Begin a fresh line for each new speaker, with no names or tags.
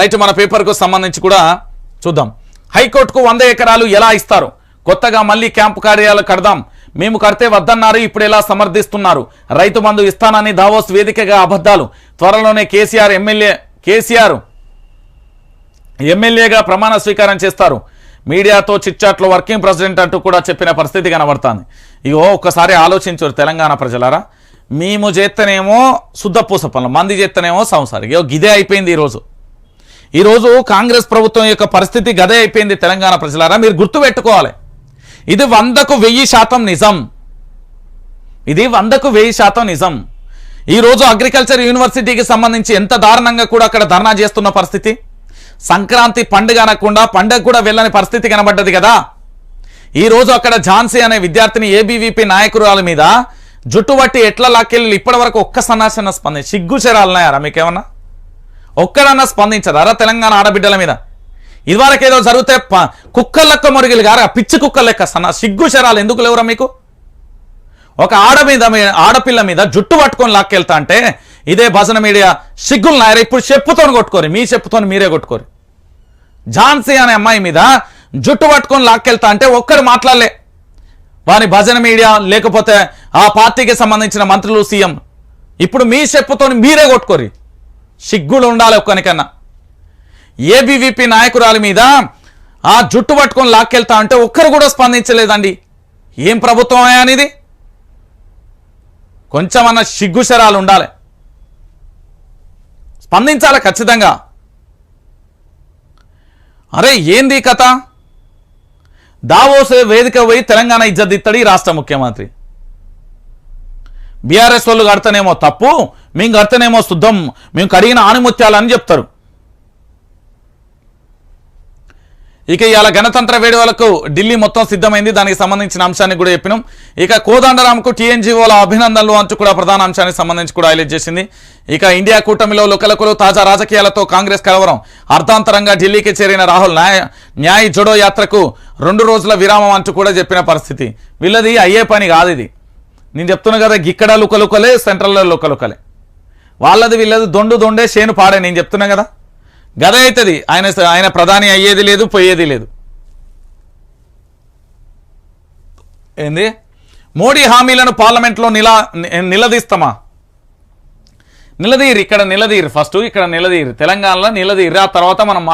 Right మన పేపర్కు సంబంధించి కూడా చూద్దాం. హైకోర్టుకు వంద ఎకరాలు ఎలా ఇస్తారు? కొత్తగా మళ్ళీ క్యాంపు కార్యాలయాలు కడదాం. మేము కడితే వద్దన్నారు ఇప్పుడు ఎలా సమర్థిస్తున్నారు? రైతు బంధు ఇస్తానని దావోస్ వేదికగా అబద్ధాలు. త్వరలోనే కేసీఆర్ ఎమ్మెల్యే కేసీఆర్ ఎమ్మెల్యేగా ప్రమాణ స్వీకారం చేస్తారు. మీడియాతో చిట్చాట్లో వర్కింగ్ ప్రెసిడెంట్ అంటూ కూడా చెప్పిన పరిస్థితి కనబడుతుంది. ఇగో ఒక్కసారి ఆలోచించారు తెలంగాణ ప్రజలారా. మేము చేస్తేనేమో శుద్ధపూస పనులు మంది చేస్తేనేమో సంసారం. ఇగో గిదే అయిపోయింది ఈరోజు. ఈరోజు కాంగ్రెస్ ప్రభుత్వం యొక్క పరిస్థితి గదే అయిపోయింది తెలంగాణ ప్రజలారా? మీరు గుర్తుపెట్టుకోవాలి ఇది వందకు వెయ్యి శాతం నిజం. ఇది వందకు వెయ్యి శాతం నిజం. ఈరోజు అగ్రికల్చర్ యూనివర్సిటీకి సంబంధించి ఎంత దారుణంగా కూడా అక్కడ ధర్నా చేస్తున్న పరిస్థితి? సంక్రాంతి పండుగ అనకుండా పండుగ కూడా వెళ్ళని పరిస్థితి కనబడ్డది కదా. ఈరోజు అక్కడ ఝాన్సీ అనే విద్యార్థిని ఏబీవీపీ నాయకురాల మీద జుట్టుబట్టి ఎట్లా లాక్కెళ్ళి ఇప్పటి వరకు ఒక్క సన్నాసన స్పందించి సిగ్గుచరాలన్నాయారా మీకేమన్నా? ఒక్కడన్నా స్పందించదారా తెలంగాణ ఆడబిడ్డల మీద. ఇదివరకు ఏదో జరిగితే ప- మురుగులు లెక్క గారా పిచ్చి కుక్కలెక్క సన్న సిగ్గు శరాలు ఎందుకు లేవురా మీకు? ఒక ఆడ మీద మీ- ఆడపిల్ల మీద జుట్టు పట్టుకొని లాక్కెళ్తా అంటే ఇదే భజన మీడియా సిగ్గులు నాయరా ఇప్పుడు చెప్పుతోని కొట్టుకోరు మీ చెప్పుతోని మీరే కొట్టుకోరు. ఝాన్సీ అనే అమ్మాయి మీద జుట్టు పట్టుకొని లాక్కెళ్తా అంటే ఒక్కరు మాట్లాడలే. వారి భజన మీడియా లేకపోతే ఆ పార్టీకి సంబంధించిన మంత్రులు సీఎం. ఇప్పుడు మీ చెప్పుతోని మీరే కొట్టుకోరు సిగ్గులు ఉండాలి ఒక్కనికన్నా. ఏబీవీపీ నాయకురాలి మీద ఆ జుట్టు పట్టుకొని లాక్కెళ్తా అంటే ఒక్కరు కూడా స్పందించలేదండి. ఏం ప్రభుత్వం అనేది కొంచెమన్నా సిగ్గుశరాలు ఉండాలి. స్పందించాలి ఖచ్చితంగా. అరే ఏంది కథ? దావోస్ వేదిక పోయి తెలంగాణ ఇజ్జదిత్తడి రాష్ట్ర ముఖ్యమంత్రి. బీఆర్ఎస్ వాళ్ళు కడతనేమో తప్పు మేము కడతనేమో శుద్ధం మేము కడిగిన ఆణిముత్యాలని చెప్తారు. ఇక ఇవాళ గణతంత్ర వేడుకలకు ఢిల్లీ మొత్తం సిద్ధమైంది. దానికి సంబంధించిన అంశాన్ని కూడా చెప్పినాం. ఇక కోదండరాంకు టీఎన్జీఓల అభినందనలు అంటూ కూడా ప్రధాన అంశానికి సంబంధించి కూడా హైలైట్ చేసింది. ఇక ఇండియా కూటమిలో లుకలకులు తాజా రాజకీయాలతో కాంగ్రెస్ కలవరం. అర్ధాంతరంగా ఢిల్లీకి చేరిన రాహుల్ న్యాయ న్యాయ జోడో యాత్రకు రెండు రోజుల విరామం అంటూ కూడా చెప్పిన పరిస్థితి. వీళ్ళది అయ్యే పని కాదు ఇది. నేను చెప్తున్నా కదా ఇక్కడ లుకలుకలే సెంట్రల్లో లుకలుకలే వాళ్ళది వీళ్ళది దొండు దొండే చేను పాడే నేను చెప్తున్నా కదా. గద అవుతుంది ఆయన ఆయన ప్రధాని అయ్యేది లేదు పోయేది లేదు. ఏంది? మోడీ హామీలను పార్లమెంట్లో నిలా నిలదీస్తామా? నిలదీరు ఇక్కడ నిలదీరు ఫస్ట్ ఇక్కడ నిలదీరు. తెలంగాణలో నిలదీరు ఆ తర్వాత మనం